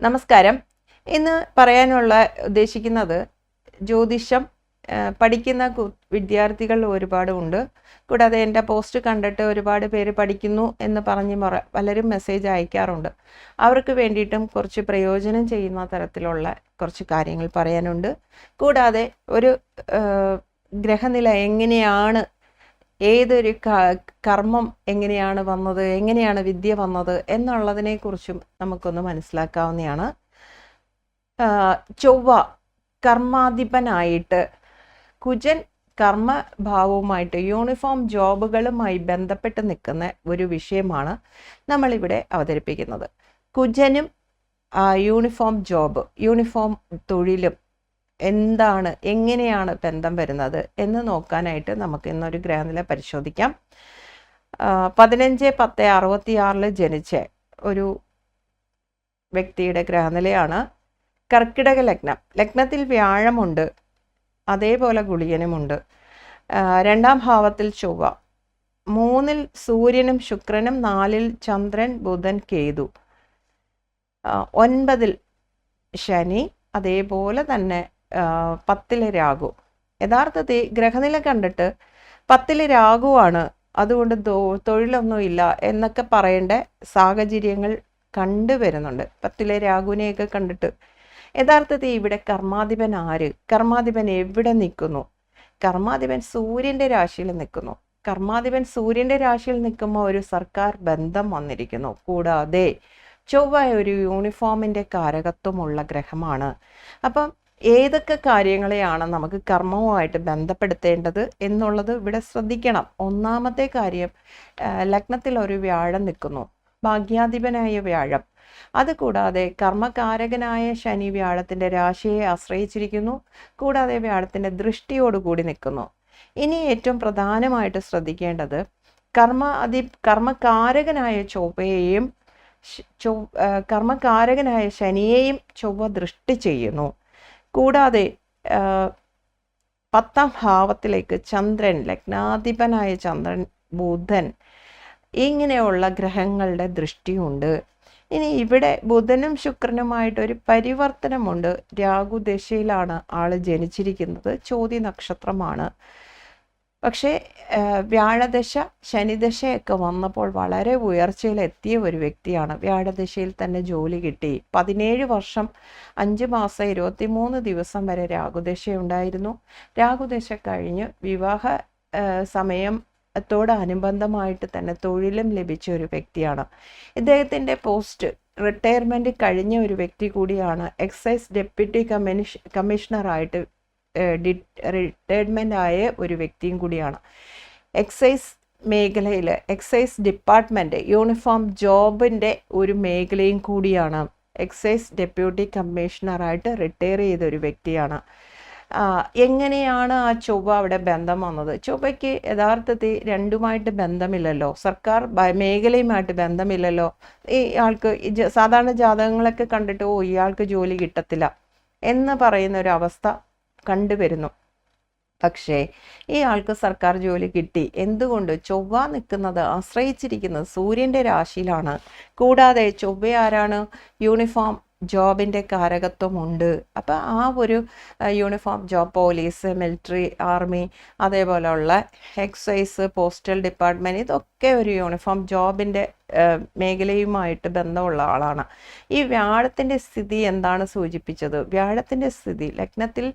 നമസ്കാരം. ഇന്ന് പറയാനുള്ള ഉദ്ദേശിക്കുന്നത് ജ്യോതിഷം പഠിക്കുന്ന വിദ്യാർത്ഥികൾ ഒരുപാട് ഉണ്ട്. കൂടാതെ എന്റെ പോസ്റ്റ് കണ്ടിട്ട് ഒരുപാട് പേര് പഠിക്കുന്നു എന്ന് പറഞ്ഞ് മുറ പലരും മെസ്സേജ് അയക്കാറുണ്ട്. അവർക്ക് വേണ്ടിയിട്ടും കുറച്ച് പ്രയോജനം ചെയ്യുന്ന തരത്തിലുള്ള കുറച്ച് കാര്യങ്ങൾ പറയാനുണ്ട്. കൂടാതെ ഒരു ഗ്രഹനില എങ്ങനെയാണ് ഏതൊരു കർമ്മം എങ്ങനെയാണ് വന്നത് എങ്ങനെയാണ് വിദ്യ വന്നത് എന്നുള്ളതിനെ കുറിച്ചും നമുക്കൊന്ന് മനസ്സിലാക്കാവുന്നതാണ്. ചൊവ്വ കർമാധിപനായിട്ട് കുജൻ കർമ്മഭാവവുമായിട്ട് യൂണിഫോം ജോബുകളുമായി ബന്ധപ്പെട്ട് നിൽക്കുന്ന ഒരു വിഷയമാണ് നമ്മളിവിടെ അവതരിപ്പിക്കുന്നത്. കുജനും യൂണിഫോം ജോബ് യൂണിഫോം തൊഴിലും എന്താണ് എങ്ങനെയാണ് ബന്ധം വരുന്നത് എന്ന് നോക്കാനായിട്ട് നമുക്ക് ഇന്നൊരു ഗ്രഹനില പരിശോധിക്കാം. പതിനഞ്ച് പത്ത് അറുപത്തി ആറിൽ ജനിച്ച ഒരു വ്യക്തിയുടെ ഗ്രഹനിലയാണ് കർക്കിടക ലഗ്നം. ലഗ്നത്തിൽ വ്യാഴമുണ്ട് അതേപോലെ ഗുളിയനുമുണ്ട് രണ്ടാം ഭാവത്തിൽ ചൊവ്വ. മൂന്നിൽ സൂര്യനും ശുക്രനും നാലിൽ ചന്ദ്രൻ ബുധൻ കേതു. ഒൻപതിൽ ശനി അതേപോലെ തന്നെ പത്തിലെ രാഘു യഥാർത്ഥത്തിൽ ഗ്രഹനില കണ്ടിട്ട് പത്തിലെ രാഘുവാണ് അതുകൊണ്ട് തൊഴിലൊന്നുമില്ല എന്നൊക്കെ പറയേണ്ട സാഹചര്യങ്ങൾ കണ്ടുവരുന്നുണ്ട് പത്തിലെ രാഘുവിനെയൊക്കെ കണ്ടിട്ട്. യഥാർത്ഥത്തിൽ ഇവിടെ കർമാധിപൻ ആര്? കർമാധിപൻ എവിടെ നിൽക്കുന്നു? കർമാധിപൻ സൂര്യന്റെ രാശിയിൽ നിൽക്കുന്നു. കർമാധിപൻ സൂര്യന്റെ രാശിയിൽ നിൽക്കുമ്പോൾ ഒരു സർക്കാർ ബന്ധം വന്നിരിക്കുന്നു. കൂടാതെ ചൊവ്വ ഒരു യൂണിഫോമിന്റെ കാരകത്വമുള്ള ഗ്രഹമാണ്. അപ്പം ഏതൊക്കെ കാര്യങ്ങളെയാണ് നമുക്ക് കർമ്മവുമായിട്ട് ബന്ധപ്പെടുത്തേണ്ടത് എന്നുള്ളത് ഇവിടെ ശ്രദ്ധിക്കണം. ഒന്നാമത്തെ കാര്യം ലഗ്നത്തിൽ ഒരു വ്യാഴം നിൽക്കുന്നു. ഭാഗ്യാധിപനായ വ്യാഴം. അതുകൂടാതെ കർമ്മകാരകനായ ശനി വ്യാഴത്തിന്റെ രാശിയെ ആശ്രയിച്ചിരിക്കുന്നു. കൂടാതെ വ്യാഴത്തിന്റെ ദൃഷ്ടിയോടുകൂടി നിൽക്കുന്നു. ഇനി ഏറ്റവും പ്രധാനമായിട്ട് ശ്രദ്ധിക്കേണ്ടത് കർമ്മ അതി കർമ്മകാരകനായ ചൊവ്വയെയും ചൊവ്വ കർമ്മകാരകനായ ശനിയെയും ചൊവ്വ ദൃഷ്ടി ചെയ്യുന്നു. കൂടാതെ പത്താം ഭാവത്തിലേക്ക് ചന്ദ്രൻ ലഗ്നാധിപനായ ചന്ദ്രൻ ബുധൻ ഇങ്ങനെയുള്ള ഗ്രഹങ്ങളുടെ ദൃഷ്ടിയുണ്ട്. ഇനി ഇവിടെ ബുധനും ശുക്രനുമായിട്ടൊരു പരിവർത്തനമുണ്ട്. രാഹുദശയിലാണ് ആൾ ജനിച്ചിരിക്കുന്നത്. ചോതി നക്ഷത്രമാണ്. പക്ഷേ വ്യാഴദശ ശനിദശയൊക്കെ വന്നപ്പോൾ വളരെ ഉയർച്ചയിലെത്തിയ ഒരു വ്യക്തിയാണ്. വ്യാഴദശയിൽ തന്നെ ജോലി കിട്ടി. പതിനേഴ് വർഷം അഞ്ച് മാസം ഇരുപത്തിമൂന്ന് ദിവസം വരെ രാഹുദശയുണ്ടായിരുന്നു. രാഹുദശ കഴിഞ്ഞ് വിവാഹ സമയം ത്തോടനുബന്ധമായിട്ട് തന്നെ തൊഴിലും ലഭിച്ച ഒരു വ്യക്തിയാണ്. ഇദ്ദേഹത്തിന്റെ പോസ്റ്റ് റിട്ടയർമെന്റ് കഴിഞ്ഞ ഒരു വ്യക്തി കൂടിയാണ് എക്സൈസ് ഡെപ്യൂട്ടി കമ്മീഷ കമ്മീഷണറായിട്ട് റിട്ടയർമെന്റ് ആയ ഒരു വ്യക്തിയും കൂടിയാണ്. എക്സൈസ് മേഖലയിൽ എക്സൈസ് ഡിപ്പാർട്ട്മെന്റ് യൂണിഫോം ജോബിന്റെ ഒരു മേഖലയും കൂടിയാണ്. എക്സൈസ് ഡെപ്യൂട്ടി കമ്മീഷണറായിട്ട് റിട്ടയർ ചെയ്ത ഒരു വ്യക്തിയാണ്. എങ്ങനെയാണ് ആ ചൊവ്വ അവിടെ ബന്ധം വന്നത്? ചൊവ്വയ്ക്ക് യഥാർത്ഥത്തിൽ രണ്ടുമായിട്ട് ബന്ധമില്ലല്ലോ. സർക്കാർ മേഖലയുമായിട്ട് ബന്ധമില്ലല്ലോ. ഈ ആൾക്ക് സാധാരണ ജാതകങ്ങളൊക്കെ കണ്ടിട്ട് ഓ ഇയാൾക്ക് ജോലി കിട്ടത്തില്ല എന്ന് പറയുന്ന ഒരു അവസ്ഥ കണ്ടുവരുന്നു. പക്ഷേ ഈ ആൾക്ക് സർക്കാർ ജോലി കിട്ടി. എന്തുകൊണ്ട്? ചൊവ്വ നിൽക്കുന്നത് ആശ്രയിച്ചിരിക്കുന്നത് സൂര്യന്റെ രാശിയിലാണ്. കൂടാതെ ചൊവ്വ ആരാണ്? യൂണിഫോം ജോബിന്റെ കാരകത്വമുണ്ട്. അപ്പോൾ ആ ഒരു uniform job police military army അതേപോലെയുള്ള എക്സൈസ് പോസ്റ്റൽ ഡിപ്പാർട്ട്മെന്റ് ഇതൊക്കെ ഒരു യൂണിഫോം ജോബിന്റെ മേഖലയുമായിട്ട് ബന്ധമുള്ള ആളാണ്. ഈ വ്യാഴത്തിന്റെ സ്ഥിതി എന്താണ് സൂചിപ്പിച്ചത്? വ്യാഴത്തിന്റെ സ്ഥിതി ലഗ്നത്തിൽ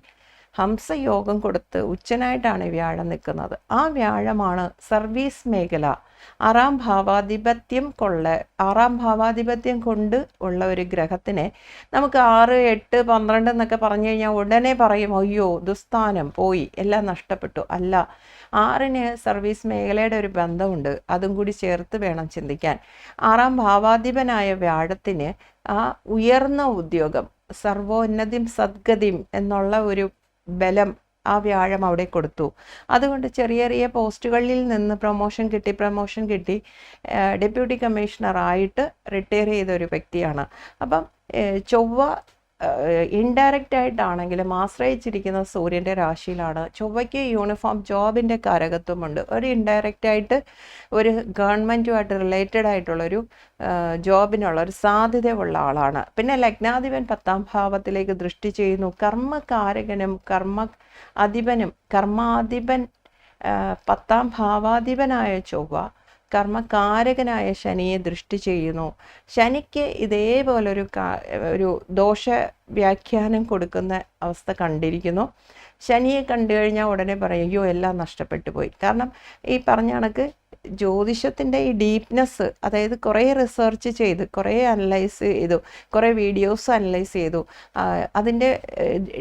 ഹംസയോഗം കൊടുത്ത് ഉച്ചനായിട്ടാണ് വ്യാഴം നിൽക്കുന്നത്. ആ വ്യാഴമാണ് സർവീസ് മേഖല. ആറാം ഭാവാധിപത്യം കൊള്ള ആറാം ഭാവാധിപത്യം കൊണ്ട് ഉള്ള ഒരു ഗ്രഹത്തിനെ നമുക്ക് ആറ് എട്ട് പന്ത്രണ്ട് എന്നൊക്കെ പറഞ്ഞു കഴിഞ്ഞാൽ ഉടനെ പറയും അയ്യോ ദുസ്ഥാനം പോയി എല്ലാം നഷ്ടപ്പെട്ടു. അല്ല ആറിന് സർവീസ് മേഖലയുടെ ഒരു ബന്ധമുണ്ട്. അതും കൂടി ചേർത്ത് വേണം ചിന്തിക്കാൻ. ആറാം ഭാവാധിപനായ വ്യാഴത്തിന് ആ ഉയർന്ന ഉദ്യോഗം സർവോന്നതിം സദ്ഗതിയും എന്നുള്ള ഒരു ബലം ആ വ്യാഴം അവിടെ കൊടുത്തു. അതുകൊണ്ട് ചെറിയ ചെറിയ പോസ്റ്റുകളിൽ നിന്ന് പ്രൊമോഷൻ കിട്ടി പ്രൊമോഷൻ കിട്ടി. ഡെപ്യൂട്ടി കമ്മീഷണർ ആയിട്ട് റിട്ടയർ ചെയ്ത ഒരു വ്യക്തിയാണ്. അപ്പം ചൊവ്വ ഇൻഡയറക്റ്റ് ആയിട്ടാണെങ്കിലും ആശ്രയിച്ചിരിക്കുന്ന സൂര്യന്റെ രാശിയിലാണ്. ചൊവ്വയ്ക്ക് യൂണിഫോം ജോബിന്റെ കാരകത്വമുണ്ട്. ഒരു ഇൻഡയറക്റ്റ് ആയിട്ട് ഒരു ഗവൺമെന്റുമായിട്ട് റിലേറ്റഡ് ആയിട്ടുള്ളൊരു ജോബിനുള്ള ഒരു സാധ്യതയുള്ള ആളാണ്. പിന്നെ ലഗ്നാധിപൻ പത്താം ഭാവത്തിലേക്ക് ദൃഷ്ടി ചെയ്യുന്നു. കർമ്മകാരകനും കർമ്മ അധിപനും കർമാധിപൻ പത്താം ഭാവാധിപനായ ചൊവ്വ കർമ്മകാരകനായ ശനിയെ ദൃഷ്ടി ചെയ്യുന്നു. ശനിക്ക് ഇതേപോലൊരു ഒരു ദോഷ വ്യാഖ്യാനം കൊടുക്കുന്ന അവസ്ഥ കണ്ടിരിക്കുന്നു. ശനിയെ കണ്ടു കഴിഞ്ഞാൽ ഉടനെ പറയും അയ്യോ എല്ലാം നഷ്ടപ്പെട്ടു പോയി. കാരണം ഈ പറഞ്ഞ കണക്ക് ജ്യോതിഷത്തിന്റെ ഈ ഡീപ്നെസ് അതായത് കുറേ റിസർച്ച് ചെയ്ത് കുറേ അനലൈസ് ചെയ്തു കുറേ വീഡിയോസ് അനലൈസ് ചെയ്തു. അതിന്റെ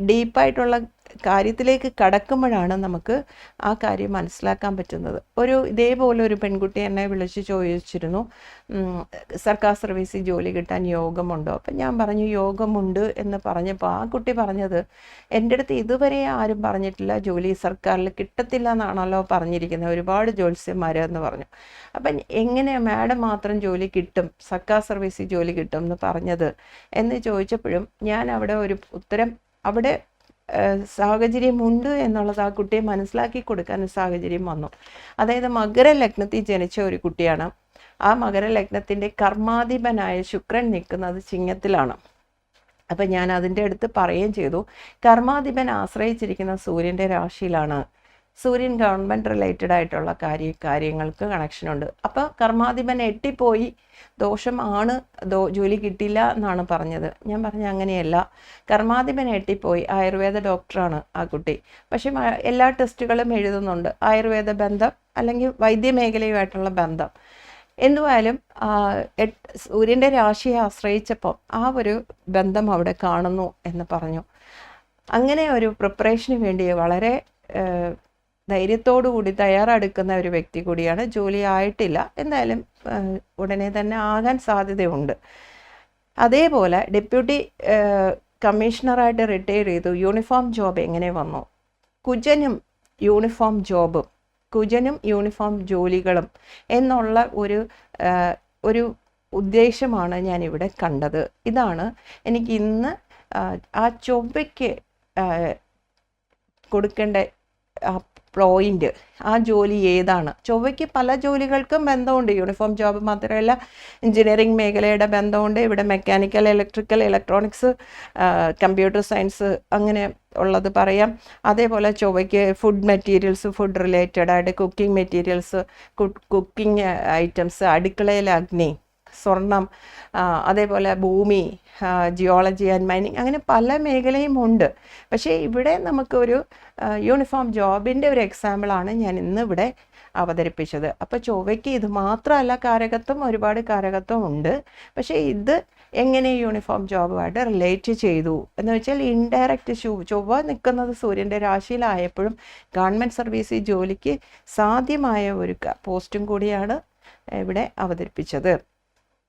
ഡീപ്പായിട്ടുള്ള കാര്യത്തിലേക്ക് കടക്കുമ്പോഴാണ് നമുക്ക് ആ കാര്യം മനസ്സിലാക്കാൻ പറ്റുന്നത്. ഒരു ഇതേപോലെ ഒരു പെൺകുട്ടി എന്നെ വിളിച്ച് ചോദിച്ചിരുന്നു സർക്കാർ സർവീസിൽ ജോലി കിട്ടാൻ യോഗമുണ്ടോ? അപ്പം ഞാൻ പറഞ്ഞു യോഗമുണ്ട് എന്ന് പറഞ്ഞപ്പോൾ ആ കുട്ടി പറഞ്ഞത് എന്റെ അടുത്ത് ഇതുവരെ ആരും പറഞ്ഞിട്ടില്ല ജോലി സർക്കാരിൽ കിട്ടത്തില്ല എന്നാണല്ലോ പറഞ്ഞിരിക്കുന്നത്. ഒരുപാട് ജ്യോത്സ്യന്മാർ എന്ന് പറഞ്ഞു. അപ്പം എങ്ങനെ മാഡം മാത്രം ജോലി കിട്ടും സർക്കാർ സർവീസിൽ ജോലി കിട്ടും എന്ന് പറഞ്ഞത് എന്ന് ചോദിച്ചപ്പോഴും ഞാൻ അവിടെ ഒരു ഉത്തരം അവിടെ സാഹചര്യമുണ്ട് എന്നുള്ളത് ആ കുട്ടിയെ മനസ്സിലാക്കി കൊടുക്കാൻ ഒരു സാഹചര്യം വന്നു. അതായത് മകര ലഗ്നത്തിൽ ജനിച്ച ഒരു കുട്ടിയാണ്. ആ മകര ലഗ്നത്തിന്റെ കർമാധിപനായ ശുക്രൻ നിൽക്കുന്നത് ചിങ്ങത്തിലാണ്. അപ്പം ഞാൻ അതിന്റെ അടുത്ത് പറയുകയും ചെയ്തു. കർമാധിപൻ ആശ്രയിച്ചിരിക്കുന്ന സൂര്യന്റെ രാശിയിലാണ്. സൂര്യൻ ഗവൺമെന്റ് റിലേറ്റഡ് ആയിട്ടുള്ള കാര്യ കാര്യങ്ങൾക്ക് കണക്ഷനുണ്ട് അപ്പോൾ കർമാധിപൻ എട്ടിപ്പോയി. ദോഷമാണ് ദോ ജോലി കിട്ടില്ല എന്നാണ് പറഞ്ഞത്. ഞാൻ പറഞ്ഞ അങ്ങനെയല്ല. കർമാധിപൻ എട്ടിപ്പോയി. ആയുർവേദ ഡോക്ടറാണ് ആ കുട്ടി. പക്ഷേ എല്ലാ ടെസ്റ്റുകളും എഴുതുന്നുണ്ട്. ആയുർവേദ ബന്ധം അല്ലെങ്കിൽ വൈദ്യമേഖലയുമായിട്ടുള്ള ബന്ധം. എന്തുവായാലും സൂര്യന്റെ രാശിയെ ആശ്രയിച്ചപ്പോൾ ആ ഒരു ബന്ധം അവിടെ കാണുന്നു എന്ന് പറഞ്ഞു. അങ്ങനെ ഒരു പ്രിപ്പറേഷന് വേണ്ടി വളരെ ഏഹ്, ധൈര്യത്തോടു കൂടി തയ്യാറെടുക്കുന്ന ഒരു വ്യക്തി കൂടിയാണ്. ജോലി ആയിട്ടില്ല. എന്തായാലും ഉടനെ തന്നെ ആകാൻ സാധ്യതയുണ്ട്. അതേപോലെ ഡെപ്യൂട്ടി കമ്മീഷണറായിട്ട് റിട്ടയർ ചെയ്തു. യൂണിഫോം ജോബ് എങ്ങനെ വന്നു? കുജനും യൂണിഫോം ജോബും കുജനും യൂണിഫോം ജോലികളും എന്നുള്ള ഒരു ഒരു ഉദ്ദേശമാണ് ഞാനിവിടെ കണ്ടത്. ഇതാണ് എനിക്ക് ഇന്ന് ആ ചൊവ്വയ്ക്ക് കൊടുക്കേണ്ട ആ പോയിന്റ് ആ ജോലി ഏതാണ്? ചൊവ്വയ്ക്ക് പല ജോലികൾക്കും ബന്ധമുണ്ട്. യൂണിഫോം ജോബ് മാത്രമല്ല എഞ്ചിനീയറിംഗ് മേഖലയുടെ ബന്ധമുണ്ട്. ഇവിടെ mechanical electrical electronics computer science അങ്ങനെ ഉള്ളത് പറയാം. അതേപോലെ ചൊവ്വയ്ക്ക് ഫുഡ് മെറ്റീരിയൽസ് ഫുഡ് റിലേറ്റഡ് ആയിട്ട് കുക്കിംഗ് മെറ്റീരിയൽസ് കുക്കിംഗ് ഐറ്റംസ് അടുക്കളയിൽ അഗ്നി സ്വർണം അതേപോലെ ഭൂമി ജിയോളജി ആൻഡ് മൈനിങ് അങ്ങനെ പല മേഖലയും ഉണ്ട്. പക്ഷേ ഇവിടെ നമുക്കൊരു യൂണിഫോം ജോബിന്റെ ഒരു എക്സാമ്പിളാണ് ഞാൻ ഇന്ന് ഇവിടെ അവതരിപ്പിച്ചത്. അപ്പോൾ ചൊവ്വയ്ക്ക് ഇത് മാത്രമല്ല കാരകത്വം ഒരുപാട് കാരകത്വം ഉണ്ട്. പക്ഷേ ഇത് എങ്ങനെ യൂണിഫോം ജോബുമായിട്ട് റിലേറ്റ് ചെയ്തു? എന്ന് വെച്ചാൽ ഇൻഡയറക്റ്റ് ചൊവ്വ നിൽക്കുന്നത് സൂര്യന്റെ രാശിയിലായപ്പോഴും ഗവൺമെന്റ് സർവീസിൽ ജോലിക്ക് സാധ്യമായ ഒരു പോസ്റ്റും കൂടിയാണ് ഇവിടെ അവതരിപ്പിച്ചത്.